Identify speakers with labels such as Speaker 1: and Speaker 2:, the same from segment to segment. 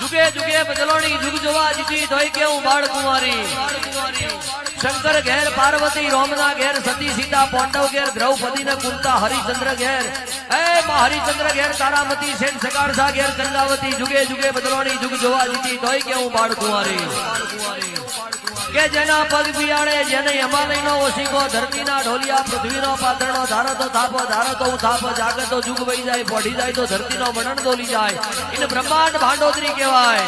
Speaker 1: જુગે જુગે બદલોણી જુગ જોવા જીતી ધોઈ કે હું બાળ કુમારી શંકર ઘેર પાર્વતી, રોમના ઘેર સતી, સીતા, પાંડવ ઘેર, દ્રૌપદી ને કુંતા, હરિચંદ્ર ઘેર. એ માં હરિચંદ્ર ઘેર, તારામતી સેન સકાળસા ઘેર ગંગાવતી જુગે જુગે બદલોણી જુગ જોવા જીતી ધોઈ કે હું બાળ કુંવારી? કે જેના પગ બિયાડે, જેને હિમાલયનો ઓશીકો, ધરતીના ઢોલિયા, પૃથ્વીનો પાતળનો ધારો તો થાપો ધારો તો હું થાપ જાગે તો જુગ વહી જાય, પોઢી જાય તો ધરતીનો મરણ ડોલી જાય. એને બ્રહ્માંડ ભાંડોતરી કહેવાય.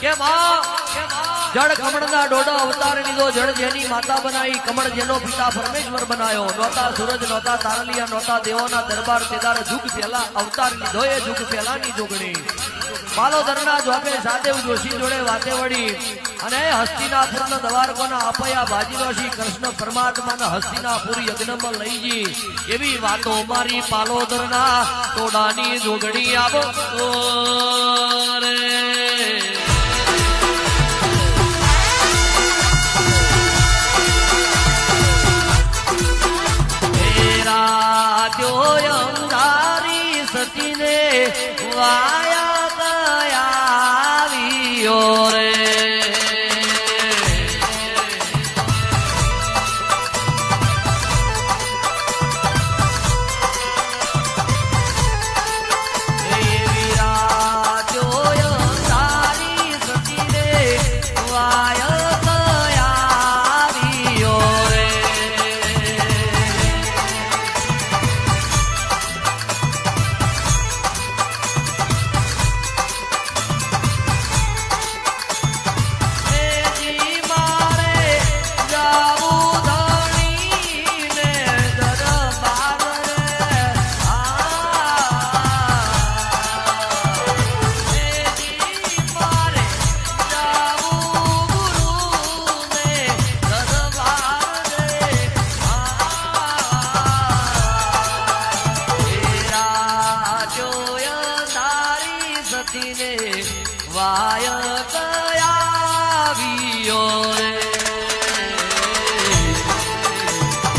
Speaker 1: કે માં જળ કમળના ડોડો અવતાર લીધો જળ જેની માતા બનાવી કમળ જેનો પિતા પરમેશ્વર બનાયો. નોતા સૂરજ નોતા તારલિયા નોતા દેવોના દરબાર તેદાર જુગ પહેલા અવતાર લીધો એ જુગ પહેલાની જોગણી. બાલોદરના જોગે સાદેવ જોશી જોડે વાતે વળી, અને હસ્તિનાપુરના દવારકોના અપયા ભાજીનોશી કૃષ્ણ પરમાત્માના હસ્તિનાપુર યજ્ઞમાં લઈ જી એવી વાતો મારી પાલોદરના ટોડાની જોગણી આવો વાયા નાસીને વાય